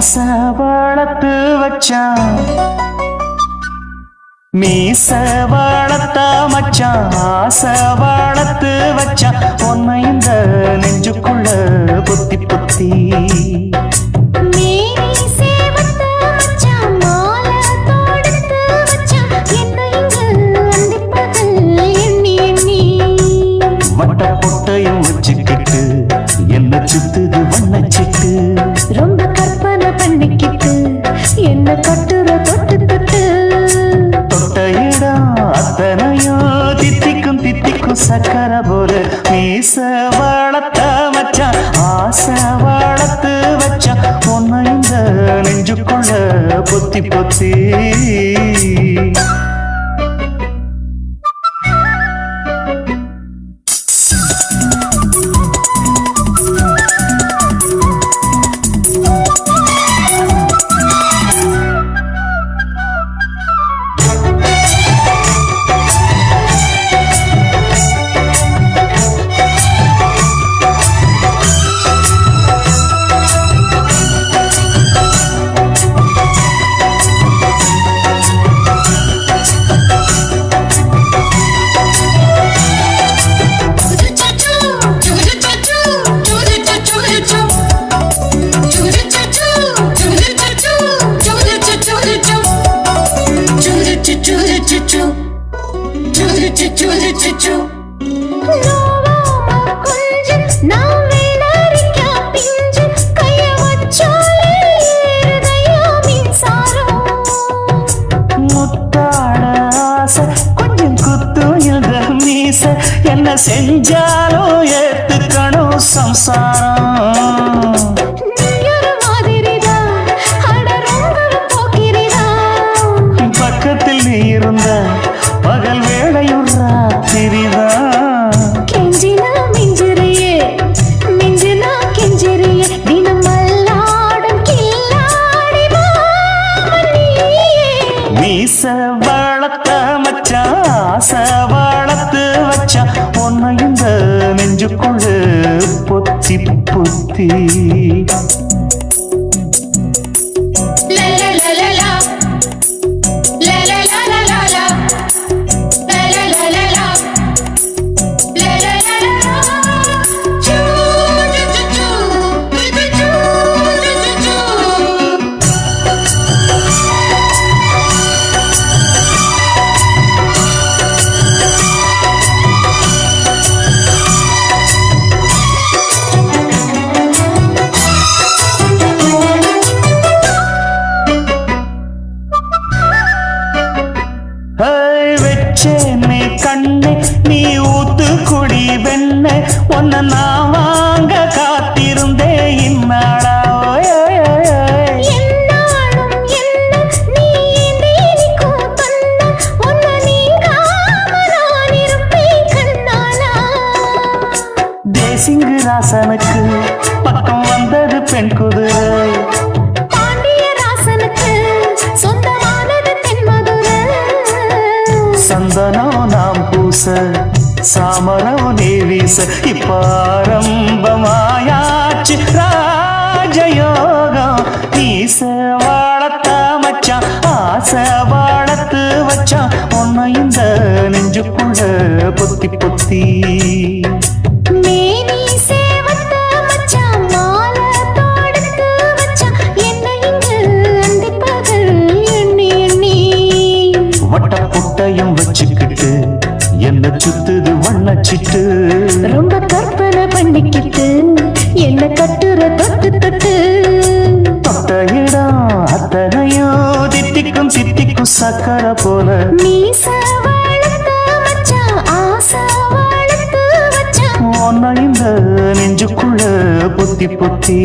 ஆசை வளர்த்து வச்சான். மீச வளர்த்த மச்சான். ஆசை வளர்த்து வச்சான். உன்னை இந்த நெஞ்சுக்குள்ள பொத்தி பொத்தி. வட்ட பொட்டையும் வச்சுக்கிட்டு என்ன சுத்துது வாசனையோ தித்திக்கும் தித்திக்கும் சக்கர போல மீச வளர்த்த மச்சான் ஆசை வளர்த்து வச்சான் உன்னை இந்த நெஞ்சுக்குள்ள பொத்தி பொத்தி. என்ன செஞ்சாலும் ஏத்துக்கணும் சம்சாரம். மீச வளர்த்த மச்சா ஆச வளர்த்து வச்சா உன்னை இந்த நெஞ்சுக்குள்ள பொத்தி பொத்தி. தேசிங்கு ராசனுக்கு பக்கம் வந்தது பெண் குதிரை. சந்தனம் நாம் பூச சாமரம் நீ வீச இப்ப ஆரம்பமாயாச்சு ராஜயோகம். நீச வாழத்த மச்சான் ஆசை வாழத்து வச்சான் உன்னை இந்த நெஞ்சுக்குள்ள பொத்தி பொத்தி வண்ணச்சிட்டு ரொம்ப கற்பனை பண்ணிக்கிட்டு என்ன கட்டுற தொட்டு தொட்டு. தொட்ட இடம் அத்தனையும் தித்திக்கும் தித்திக்கும் சக்கர போல. உன்னை இந்த நெஞ்சுக்குள்ள பொத்தி பொத்தி.